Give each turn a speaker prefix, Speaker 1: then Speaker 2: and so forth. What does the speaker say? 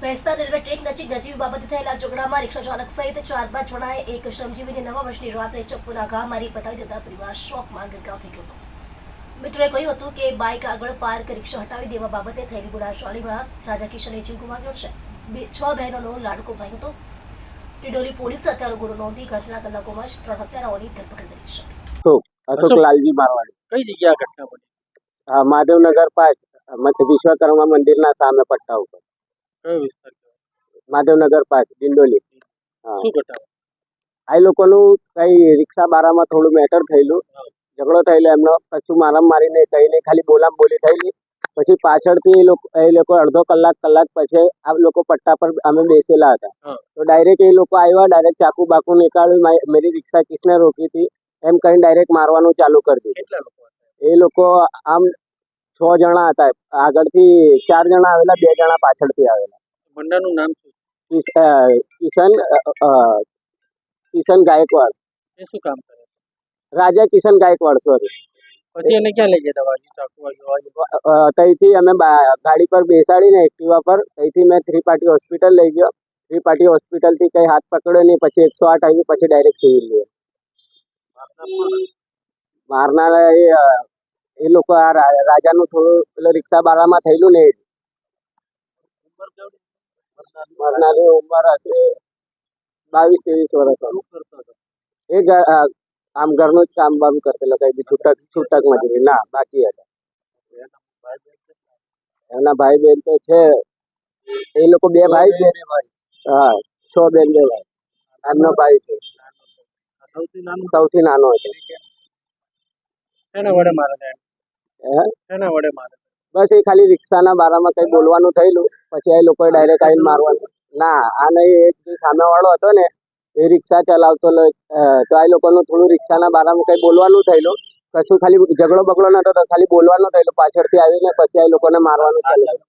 Speaker 1: ભેસ્તા railway track નજીક નજીવી બાબતે થયેલા ઝઘડામાં રિક્ષા ચાલક સહિત ચાર પાંચ જણાએ એક શ્રમજીવીને નવા વર્ષની રાત્રે ચપ્પુના ઘા મારી પતાવી દેતા પરિવાર શોકમાં ગરકાવ થઈ ગયો હતો. મિત્રોએ કહ્યું હતું કે બાઇક આગળ પાર્ક રિક્ષા હટાવી દેવા બાબતે થયેલી ગુનાશાળીમાં રાજા કિશને જીવ ગુમાવ્યો છે. બે છ બહેનોનો લાડકો ભાઈ હતો. ટિડોલી પોલીસે અત્યારે ગુનો નોંધી ઘટના કલાકોમાં જ ત્રણ હત્યારાઓની ધરપકડ કરી છે.
Speaker 2: અશોક અશોક
Speaker 3: અશોક.
Speaker 2: લાલજી મારવાડી.
Speaker 3: કઈ જગ્યા ઘટના બની?
Speaker 2: પાસ મત- વિશ્વકર્મા મંદિરના સામે પટ્ટા ઉપર.
Speaker 3: કયો વિસ્તાર
Speaker 2: માધવનગર પાસ દિંડોલી
Speaker 3: શું ઘટના
Speaker 2: આ લોકોનું કઈ રિક્ષા બારામાં થોડું મેટર થયેલું. ઝઘડો થયેલો એમનો. પછી મારામ મારીને કહીને ખાલી બોલામ બોલી થયેલી. પછી પાછળથી એ લોકો એ લોકો અડધો કલાક કલાક પછી આ લોકો પટ્ટા પર અમે બેસેલા હતા. તો ડાયરેક્ટ એ લોકો આવ્યા ડાયરેક્ટ ચાકુ બાકુ નીકાળ્યું મારી- રિક્ષા કિસને રોકી હતી. એમ કરીને ડાયરેક્ટ મારવાનું ચાલુ કરી દીધું. એ લોકો આમ છ જણા હતા. આગળથી ચાર જણા આવેલા બે જણા પાછળથી આવેલા.
Speaker 3: મંડાનું નામ શું?
Speaker 2: કિશન કિશન ગાયકવાડ.
Speaker 3: એ શું કામ કરે?
Speaker 2: રાજા કિશન ગાયકવાડ સોરી
Speaker 3: પછી એને ક્યાં લઈ ગયા વાગ્યું
Speaker 2: ત્યાંથી અમે ગાડી પર બેસાડીને એક્ટિવા પર ત્યાંથી મેં થ્રી પાર્ટી હોસ્પિટલ લઈ ગયો. થ્રી પાર્ટી હોસ્પિટલથી કંઈ હાથ પકડ્યો નહીં પછી એકસો આઠ આવી પછી ડાયરેક્ટ સિવિલ ગયો મારનારા એ એ લોકો આ રાજાનું થોડું પેલો રિક્ષા બારામાં થયેલું ને જ.
Speaker 3: ઉંમર
Speaker 2: હશે. બાવીસ ત્રેવીસ વર્ષ
Speaker 3: કરતો
Speaker 2: એ આમ ઘરનું જ કામ બામ કરતેલો કઈ બી છૂટક છૂટક મજૂરી. ના બાકી હતા? એમના ભાઈ બેન તો છે. એ લોકો બે ભાઈ છે. હા છ બેન બે ભાઈ. એમનો ભાઈ છે.
Speaker 3: સૌથી નાનો.
Speaker 2: હતો.
Speaker 3: શેના વડે મારે છે વડે મારે.
Speaker 2: બસ એ ખાલી રિક્ષાના બારામાં કઈ બોલવાનું થયેલું. પછી એ લોકોએ ડાયરેક્ટ આવીને મારવાનું. ના આ નહીં એક જે સામેવાળો હતો ને એ રિક્ષા ચલાવતો તો આ લોકોનું થોડું રિક્ષાના બારામાં કઈ બોલવાનું થયેલું. કશું ખાલી ઝઘડો બગડો નતો તો ખાલી બોલવાનું થયેલું. પાછળથી આવીને પછી આ લોકોને મારવાનું ચાલુ.